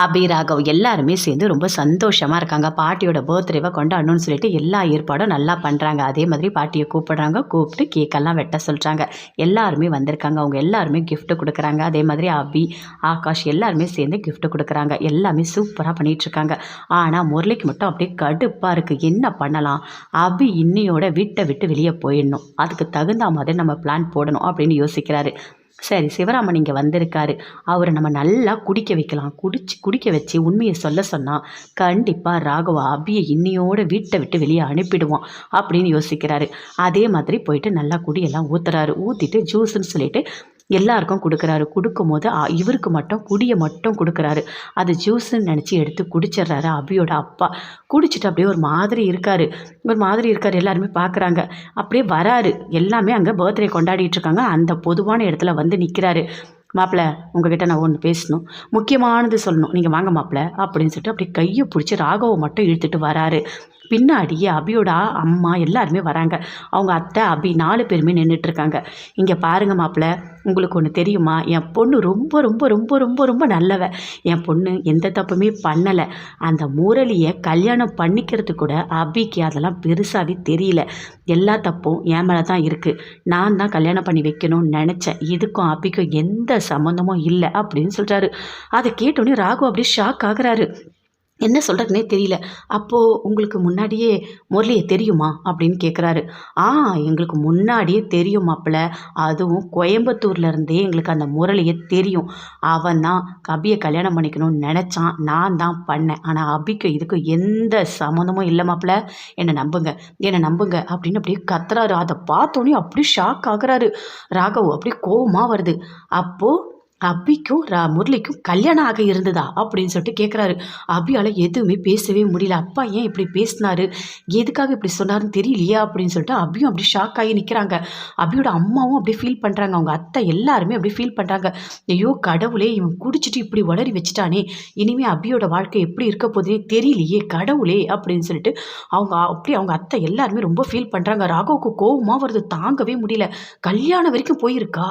அபி ராகவ் எல்லாருமே சேர்ந்து ரொம்ப சந்தோஷமாக இருக்காங்க. பாட்டியோட பர்த்டேவை கொண்டாடணும்னு சொல்லிட்டு எல்லா ஏற்பாடும் நல்லா பண்ணுறாங்க அதே மாதிரி பாட்டியை கூப்பிடுறாங்க. கூப்பிட்டு கேக்கெல்லாம் வெட்ட சொல்கிறாங்க எல்லாருமே வந்திருக்காங்க. அவங்க எல்லாருமே கிஃப்ட்டு கொடுக்குறாங்க. அதே மாதிரி அபி ஆகாஷ் எல்லாருமே சேர்ந்து கிஃப்ட் கொடுக்குறாங்க. எல்லாமே சூப்பராக பண்ணிகிட்ருக்காங்க ஆனால் முரளிக்கு மட்டும் அப்படியே கடுப்பாக இருக்குது என்ன பண்ணலாம்? அபி இன்னையோட வீட்டை விட்டு வெளியே போயிடணும். அதுக்கு தகுந்த மாதிரி நம்ம பிளான் போடணும் அப்படின்னு யோசிக்கிறாரு. சரி சிவராமன் இங்கே வந்திருக்காரு. அவரை நம்ம நல்லா குடிக்க வைக்கலாம். குடிச்சு குடிக்க வச்சு உண்மையை சொல்ல சொன்னால் கண்டிப்பாக ராகவா அபியை இன்னையோட வீட்டை விட்டு வெளியே அனுப்பிடுவான் அப்படின்னு யோசிக்கிறாரு. அதே மாதிரி போயிட்டு நல்லா குடியெல்லாம் ஊற்றுறாரு ஊற்றிட்டு ஜூஸ்ன்னு சொல்லிட்டு எல்லாருக்கும் கொடுக்குறாரு. கொடுக்கும்போது போது இவருக்கு மட்டும் குடியை மட்டும் கொடுக்குறாரு. அது ஜூஸ்ன்னு நினச்சி எடுத்து குடிச்சிடுறாரு அபியோட அப்பா. குடிச்சிட்டு அப்படியே ஒரு மாதிரி இருக்காரு. ஒரு மாதிரி இருக்காரு எல்லாருமே பார்க்குறாங்க அப்படியே வராரு. எல்லாமே அங்கே பர்த்டே கொண்டாடிட்டு இருக்காங்க. அந்த பொதுவான இடத்துல வந்து நிற்கிறாரு மாப்பிள்ள உங்ககிட்ட நான் ஒன்று பேசணும். முக்கியமானது சொல்லணும். நீங்கள் வாங்க மாப்பிள்ள அப்படின்னு சொல்லிட்டு அப்படியே கையை பிடிச்சி ராகவை மட்டும் இழுத்துட்டு வராரு. பின்னாடியே அபியோட அம்மா எல்லாருமே வராங்க. அவங்க அத்தை அபி நாலு பேருமே நின்றுட்டு இருக்காங்க இங்கே பாருங்க மாப்பிள்ள உங்களுக்கு ஒன்று தெரியுமா? என் பொண்ணு ரொம்ப ரொம்ப ரொம்ப ரொம்ப ரொம்ப நல்லவ. என் பொண்ணு எந்த தப்புமே பண்ணலை. அந்த முரளியை கல்யாணம் பண்ணிக்கிறது கூட அபிக்கு அதெல்லாம் பெருசாகவே தெரியல. எல்லா தப்பும் என் மேலே தான் இருக்குது நான் தான் கல்யாணம் பண்ணி வைக்கணும்னு நினச்சேன். இதுக்கும் அபிக்கும் எந்த சம்மந்தமும் இல்லை அப்படின்னு சொல்கிறாரு அதை கேட்டோன்னே ராகு அப்படியே ஷாக் ஆகுறாரு. என்ன சொல்கிறதுனே தெரியல. அப்போது உங்களுக்கு முன்னாடியே முரளியை தெரியுமா? அப்படின்னு கேட்குறாரு ஆ எங்களுக்கு முன்னாடியே தெரியும் மாப்பிள்ள அதுவும் கோயம்புத்தூர்ல இருந்தே எங்களுக்கு அந்த முரளியை தெரியும். அவன் தான் அபியை கல்யாணம் பண்ணிக்கணும்னு நினச்சான். நான் தான் பண்ணேன். ஆனால் அபிக்கு இதுக்கு எந்த சம்மந்தமும் இல்லை மாப்பிள்ள என்னை நம்புங்க என்னை நம்புங்க அப்படின்னு அப்படியே கத்துறாரு. அதை பார்த்தோன்னே அப்படியே ஷாக் ஆகுறாரு. ராகவ் அப்படியே கோபமாக வருது. அப்போது அபிக்கும் ரா முரளிக்கும் கல்யாணம் ஆக இருந்ததா அப்படின்னு சொல்லிட்டு கேட்குறாரு அபியால் எதுவுமே பேசவே முடியல. அப்பா ஏன் இப்படி பேசினாரு? எதுக்காக இப்படி சொன்னாருன்னு தெரியலையா அப்படின்னு சொல்லிட்டு அபியும் அப்படி ஷாக் ஆகி நிற்கிறாங்க அபியோட அம்மாவும் அப்படியே ஃபீல் பண்ணுறாங்க அவங்க அத்தை எல்லாருமே அப்படியே ஃபீல் பண்ணுறாங்க ஐயோ கடவுளே இவன் குடிச்சிட்டு இப்படி வளரி வச்சுட்டானே. இனிமே அபியோட வாழ்க்கை எப்படி இருக்க போதே தெரியலையே கடவுளே அப்படின்னு சொல்லிட்டு அவங்க அப்படி அவங்க அத்தை எல்லாருமே ரொம்ப ஃபீல் பண்ணுறாங்க ராகவுக்கு கோவமாக வருது. தாங்கவே முடியல. கல்யாணம் வரைக்கும் போயிருக்கா?